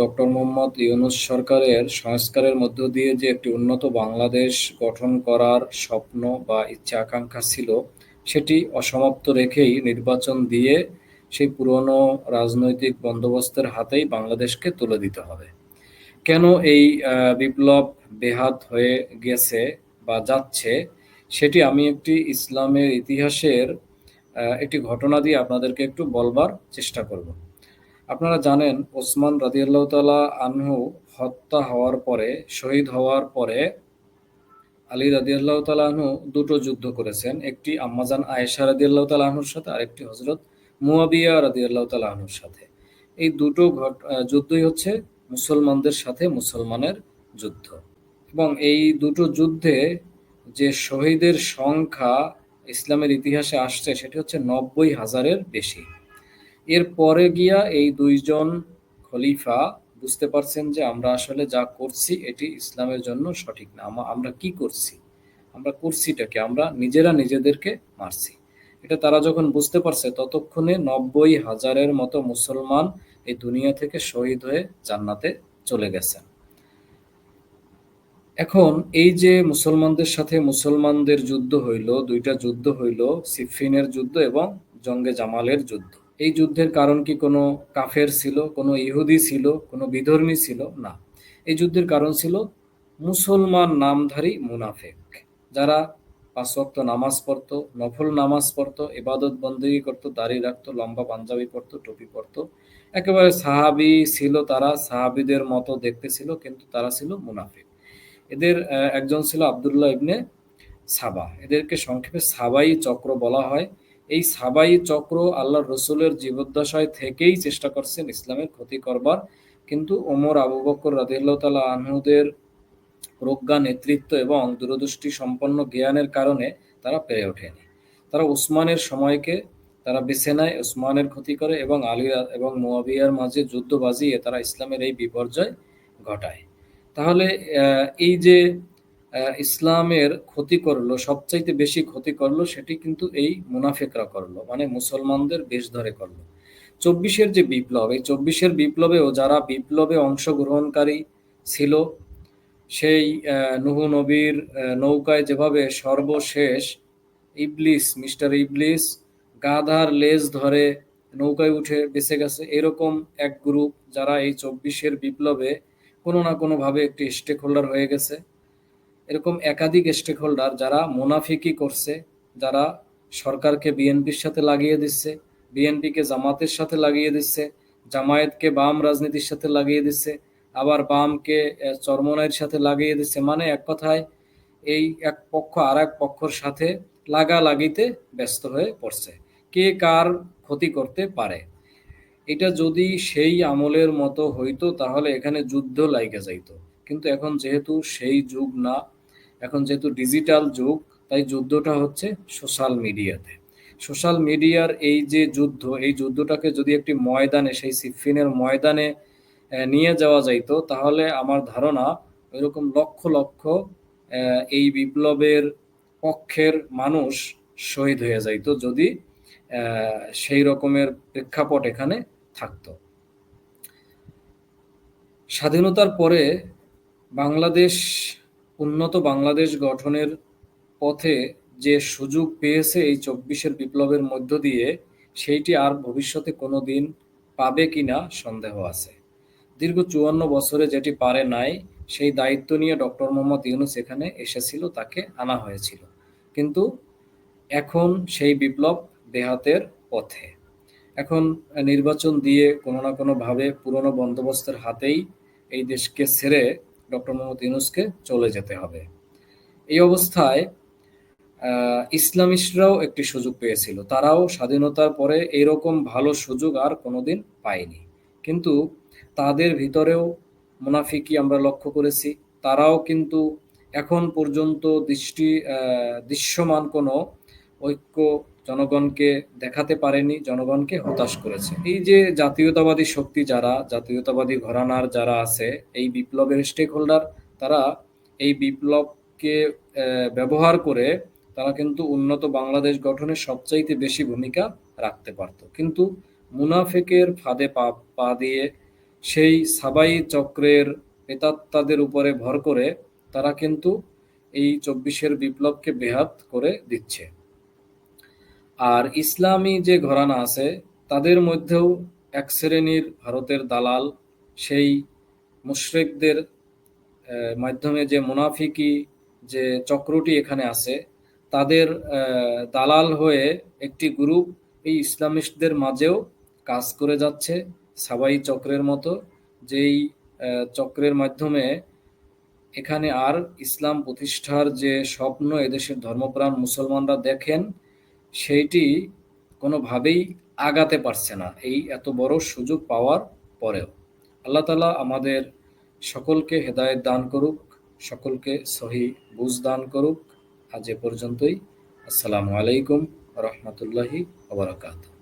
Doctor Mohammad Yunus সরকারের সংস্কারের মধ্য দিয়ে যে একটি উন্নত বাংলাদেশ গঠন করার স্বপ্ন বা ইচ্ছা আকাঙ্ক্ষা ছিল, সেটি অসমাপ্ত রেখেই নির্বাচন দিয়ে সেই পুরনো রাজনৈতিক বন্দোবস্তের হাতেই বাংলাদেশকে তুলে দিতে হবে। কেন এই বিপ্লব বেহাত হয়ে গেছে বা যাচ্ছে, সেটি আমি একটি ইসলামের ইতিহাসের একটি ঘটনা দিয়ে আপনাদেরকে একটু বলবার চেষ্টা করব। আপনারা জানেন ওসমান রাদিয়াল্লাহ তালা আনহু হত্যা হওয়ার পরে, শহীদ হওয়ার পরে আলী রাদিয়াল্লাহ তালা আনহু দুটো যুদ্ধ করেছেন। একটি আম্মাজান আয়েশা রাদিয়াল্লাহ তালা আনহুর সাথে, আরেকটি হজরত মুয়াবিয়া রাদিয়াল্লাহ তালা আনহুর সাথে। এই দুটো ঘট যুদ্ধই হচ্ছে মুসলমানদের সাথে মুসলমানের যুদ্ধ। এবং এই দুটো যুদ্ধে যে শহীদের সংখ্যা ইসলামের ইতিহাসে আসছে, সেটি হচ্ছে নব্বই হাজারের বেশি। এর পরে গিয়া এই দুইজন খলিফা বুঝতে পারছেন যে আমরা আসলে যা করছি, এটি ইসলামের জন্য সঠিক না। আমরা কি করছি? আমরা করছিটাকে, আমরা নিজেরা নিজেদেরকে মারছি। এটা তারা যখন বুঝতে পারছে, ততক্ষণে নব্বই হাজারের মতো মুসলমান এই দুনিয়া থেকে শহীদ হয়ে জান্নাতে চলে গেছেন। এখন এই যে মুসলমানদের সাথে মুসলমানদের যুদ্ধ হইল, দুইটা যুদ্ধ হইল, সিফিনের যুদ্ধ এবং জঙ্গে জামালের যুদ্ধ। এই যুদ্ধের কারণ কি কোনো কাফের ছিল, কোনো ইহুদি ছিল, কোনো বিধর্মী ছিল? না। এই যুদ্ধের কারণ ছিল মুসলমান নামধারী মুনাফেক, যারা পাঁচ ওয়াক্ত নামাজ পড়তো, নফল নামাজ পড়তো, ইবাদত বন্দী করতো, দাড়ি রাখতো, লম্বা পাঞ্জাবি পড়তো, টুপি পড়তো। একেবারে সাহাবি ছিল তারা, সাহাবিদের মতো দেখতে ছিল, কিন্তু তারা ছিল মুনাফিক। এদের একজন ছিল আবদুল্লাহ ইবনে সাবা। এদেরকে সংক্ষেপে সাবাই চক্র বলা হয়। এই সাবাই চক্র আল্লাহ রসুলের জীবদ্দশায় থেকেই চেষ্টা করছেন ইসলামের ক্ষতি করবার। কিন্তু ওমর আবু বকর রাদিল্লাহ তালা আনহুদের প্রজ্ঞা, নেতৃত্ব এবং দূরদৃষ্টি সম্পন্ন জ্ঞানের কারণে তারা পেরে ওঠেনি। তারা উসমানের সময়কে, তারা বেছে নেয় উসমানের ক্ষতি করে এবং আলী এবং মোয়াবিয়ার মাঝে যুদ্ধ বাজিয়ে তারা ইসলামের এই বিপর্যয় ঘটায়। তাহলে এই যে ইসলামের ক্ষতি করল, সবচাইতে বেশি ক্ষতি করল সেটি কিন্তু এই মুনাফেকরা করল মানে মুসলমানদের বেশ ধরে করল। চব্বিশের যে বিপ্লব, এই চব্বিশের বিপ্লবেও যারা বিপ্লবে অংশগ্রহণকারী ছিল, সেই নুহু নবীর নৌকায় যেভাবে সর্বশেষ ইবলিস, মিস্টার ইবলিস গাধার লেজ ধরে নৌকায় উঠে বেঁচে গেছে, এরকম এক গ্রুপ যারা এই চব্বিশের বিপ্লবে কোনো না কোনোভাবে একটি স্টেক হোল্ডার হয়ে গেছে। এরকম একাধিক স্টেক হোল্ডার যারা মুনাফিকি করছে, যারা সরকারকে বিএনপির সাথে লাগিয়ে দিচ্ছে বিএনপিকে জামাতের সাথে লাগিয়ে দিচ্ছে, জামায়াতকে বাম রাজনীতির সাথে লাগিয়ে দিচ্ছে, আবার বামকে চরমনাইয়ের সাথে লাগিয়ে দিচ্ছে। মানে এক কথায় এই এক পক্ষ আর এক পক্ষর সাথে লাগা লাগিতে ব্যস্ত হয়ে পড়ছে। কে কার ক্ষতি করতে পারে? এটা যদি সেই আমলের মতো হইতো, তাহলে এখানে যুদ্ধ লাইগে যাইতো। কিন্তু এখন যেহেতু সেই যুগ না এখন যেহেতু ডিজিটাল যুগ, তাই যুদ্ধটা হচ্ছে সোশ্যাল মিডিয়াতে সোশ্যাল মিডিয়ার এই যে যুদ্ধ, এই যুদ্ধটাকে যদি একটি ময়দানে, সেই সিফিনের ময়দানে নিয়ে যাওয়া যাইতো, তাহলে আমার ধারণা ওইরকম লক্ষ লক্ষ এই বিপ্লবের পক্ষের মানুষ শহীদ হয়ে যাইতো যদি সেই রকমের প্রেক্ষাপট এখানে থাকত। স্বাধীনতার পরে বাংলাদেশ উন্নত বাংলাদেশ গঠনের পথে যে সুযোগ পেয়েছে এই চব্বিশের বিপ্লবের মধ্য দিয়ে, সেইটি আর ভবিষ্যতে কোনো দিন পাবে কিনা সন্দেহ আছে। দীর্ঘ চুয়ান্ন বছরে যেটি পারে নাই, সেই দায়িত্ব নিয়ে ডক্টর মোহাম্মদ ইউনুস এখানে এসেছিল, তাকে আনা হয়েছিল। কিন্তু এখন সেই বিপ্লব বেহাতের পথে। এখন নির্বাচন দিয়ে কোনো না কোনোভাবে পুরনো বন্দোবস্তের হাতেই এই দেশকে ছেড়ে ডক্টর মোহাম্মদ ইউনুসকে চলে যেতে হবে। এই অবস্থায় ইসলামিস্টরাও একটি সুযোগ পেয়েছিল। তারাও স্বাধীনতার পরে এইরকম ভালো সুযোগ আর কোনোদিন পায়নি। কিন্তু তাদের ভিতরেও মুনাফিকি আমরা লক্ষ্য করেছি। তারাও কিন্তু এখন পর্যন্ত দৃষ্টি দৃশ্যমান কোনো ঐক্য জনগণকে দেখাতে পারেনি, জনগণকে হতাশ করেছে। এই যে জাতীয়তাবাদী শক্তি যারা, জাতীয়তাবাদী ঘরানার যারা আছে, এই বিপ্লবের স্টেক হোল্ডার তারা এই বিপ্লবকে ব্যবহার করে তারা কিন্তু উন্নত বাংলাদেশ গঠনে সবচাইতে বেশি ভূমিকা রাখতে পারত। কিন্তু মুনাফেকের ফাঁদে পা পা দিয়ে সেই সাবাই চক্রের প্রেতাত্মাদের উপরে ভর করে তারা কিন্তু এই চব্বিশের বিপ্লবকে বেহাত করে দিচ্ছে। আর ইসলামী যে ঘরানা আছে, তাদের মধ্যেও এক শ্রেণির ভারতের দালাল, সেই মুশরেকদের মাধ্যমে যে মুনাফিকি যে চক্রটি এখানে আছে, তাদের দালাল হয়ে একটি গ্রুপ এই ইসলামিস্টদের মাঝেও কাজ করে যাচ্ছে সাবাই চক্রের মতো, যেই চক্রের মাধ্যমে এখানে আর ইসলাম প্রতিষ্ঠার যে স্বপ্ন এদেশের ধর্মপ্রাণ মুসলমানরা দেখেন সেইটি কোনোভাবেই আগাতে পারছে না। এই এত বড় সুযোগ পাওয়ার পরেও। আল্লাহ তালা আমাদের সকলকে হেদায়ত দান করুক, সকলকে সহি বুঝ দান করুক। আজ এ পর্যন্তই। আসসালামু আলাইকুম রহমতুল্লাহি ওবরাকাতুহ